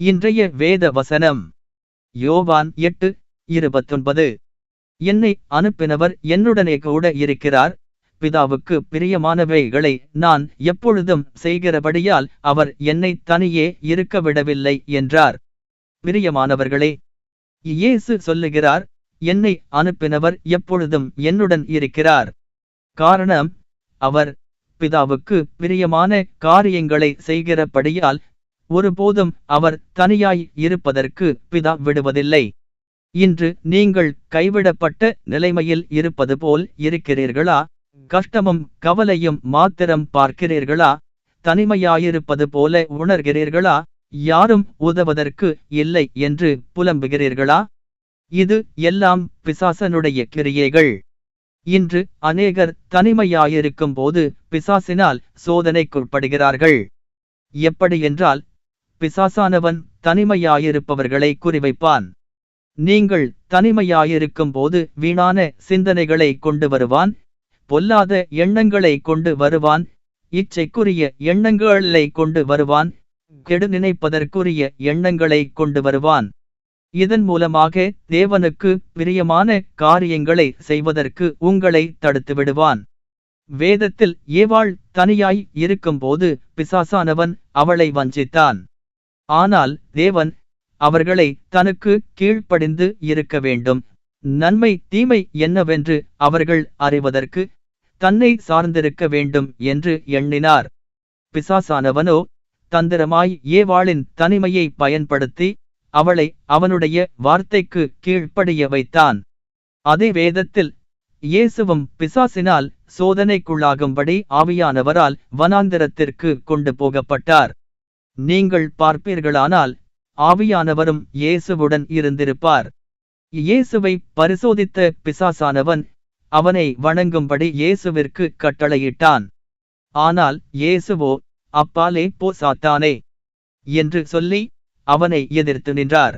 இன்றைய வேத வசனம். யோவான் எட்டு இருபத்தொன்பது. என்னை அனுப்பினவர் என்னுடனே கூட இருக்கிறார். பிதாவுக்கு பிரியமானவைகளை நான் எப்பொழுதும் செய்கிறபடியால் அவர் என்னை தனியே இருக்க விடவில்லை என்றார். பிரியமானவர்களே இயேசு சொல்லுகிறார் என்னை அனுப்பினவர் எப்பொழுதும் என்னுடன் இருக்கிறார். காரணம் அவர் பிதாவுக்கு பிரியமான காரியங்களை செய்கிறபடியால் ஒருபோதும் அவர் தனியாய் இருப்பதற்கு பிதா விடுவதில்லை. இன்று நீங்கள் கைவிடப்பட்ட நிலைமையில் இருப்பது போல் இருக்கிறீர்களா? கஷ்டமும் கவலையும் மாத்திரம் பார்க்கிறீர்களா? தனிமையாயிருப்பது போல உணர்கிறீர்களா? யாரும் உதவதற்கு இல்லை என்று புலம்புகிறீர்களா? இது எல்லாம் பிசாசனுடைய கிரியைகள். இன்று அநேகர் தனிமையாயிருக்கும் போது பிசாசினால் சோதனைக்குட்படுகிறார்கள். எப்படி என்றால் பிசாசானவன் தனிமையாயிருப்பவர்களை குறிவைப்பான். நீங்கள் தனிமையாயிருக்கும் போது வீணான சிந்தனைகளை கொண்டு வருவான் பொல்லாத எண்ணங்களை கொண்டு வருவான் இச்சைக்குரிய எண்ணங்களை கொண்டு வருவான் கெடு நினைப்பதற்குரிய எண்ணங்களை கொண்டு வருவான். இதன் மூலமாக தேவனுக்கு பிரியமான காரியங்களை செய்வதற்கு உங்களை தடுத்து விடுவான் வேதத்தில் ஏவாள் தனியாய் இருக்கும்போது பிசாசானவன் அவளை வஞ்சித்தான். ஆனால் தேவன் அவர்களை தனக்கு கீழ்ப்படிந்து இருக்க வேண்டும். நன்மை தீமை என்னவென்று அவர்கள் அறிவதற்கு தன்னை சார்ந்திருக்க வேண்டும் என்று எண்ணினார். பிசாசானவனோ தந்திரமாய் ஏவாளின் தனிமையை பயன்படுத்தி அவளை அவனுடைய வார்த்தைக்கு கீழ்ப்படிய வைத்தான். அதே வேதத்தில் இயேசுவும் பிசாசினால் சோதனைக்குள்ளாகும்படி ஆவியானவரால் வனாந்திரத்திற்கு கொண்டு போகப்பட்டார். நீங்கள் பார்ப்பீர்களானால் ஆவியானவரும் இயேசுவுடன் இருந்திருப்பார். இயேசுவை பரிசோதித்த பிசாசானவன் அவனை வணங்கும்படி இயேசுவிற்கு கட்டளையிட்டான். ஆனால் இயேசுவோ அப்பாலே போ சாத்தானே என்று சொல்லி அவனை எதிர்த்து நின்றார்.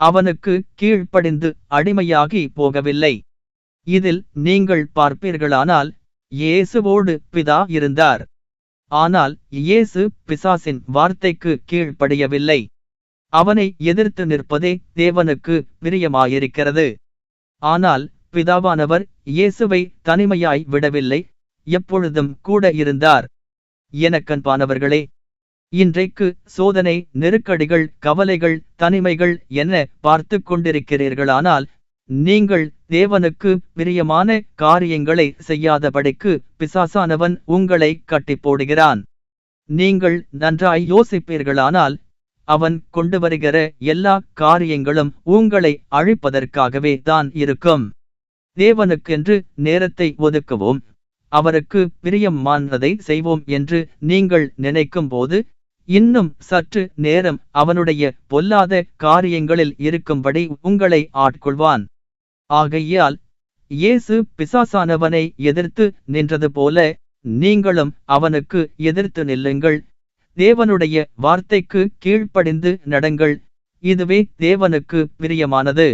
அவனுக்கு கீழ்ப்படிந்து அடிமையாகி போகவில்லை. இதில் நீங்கள் பார்ப்பீர்களானால் இயேசுவோடு பிதா இருந்தார். ஆனால் இயேசு பிசாசின் வார்த்தைக்கு கீழ்ப்படியவில்லை. அவனை எதிர்த்து நிற்பதே தேவனுக்கு பிரியமாயிருக்கிறது. ஆனால் பிதாவானவர் இயேசுவை தனிமையாய் விடவில்லை எப்பொழுதும் கூட இருந்தார். எனக்கன்பானவர்களே இன்றைக்கு சோதனை நெருக்கடிகள் கவலைகள் தனிமைகள் என பார்த்து கொண்டிருக்கிறீர்களானால் நீங்கள் தேவனுக்கு பிரியமான காரியங்களை செய்யாதபடிக்கு பிசாசானவன் உங்களை கட்டி போடுகிறான் நீங்கள் நன்றாய் யோசிப்பீர்களானால் அவன் கொண்டு வருகிற எல்லா காரியங்களும் உங்களை அழிப்பதற்காகவே தான் இருக்கும். தேவனுக்கென்று நேரத்தை ஒதுக்குவோம். அவருக்கு பிரியம் மாந்ததை செய்வோம் என்று நீங்கள் நினைக்கும் போது இன்னும் சற்று நேரம் அவனுடைய பொல்லாத காரியங்களில் இருக்கும்படி உங்களை ஆட்கொள்வான். ஆகையால் இயேசு பிசாசானவனை எதிர்த்து நின்றது போல நீங்களும் அவனுக்கு எதிர்த்து நில்லுங்கள். தேவனுடைய வார்த்தைக்கு கீழ்ப்படிந்து நடங்கள். இதுவே தேவனுக்கு பிரியமானது.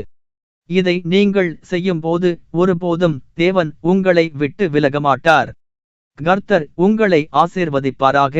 இதை நீங்கள் செய்யும்போது ஒருபோதும் தேவன் உங்களை விட்டு விலகமாட்டார். கர்த்தர் உங்களை ஆசீர்வதிப்பாராக.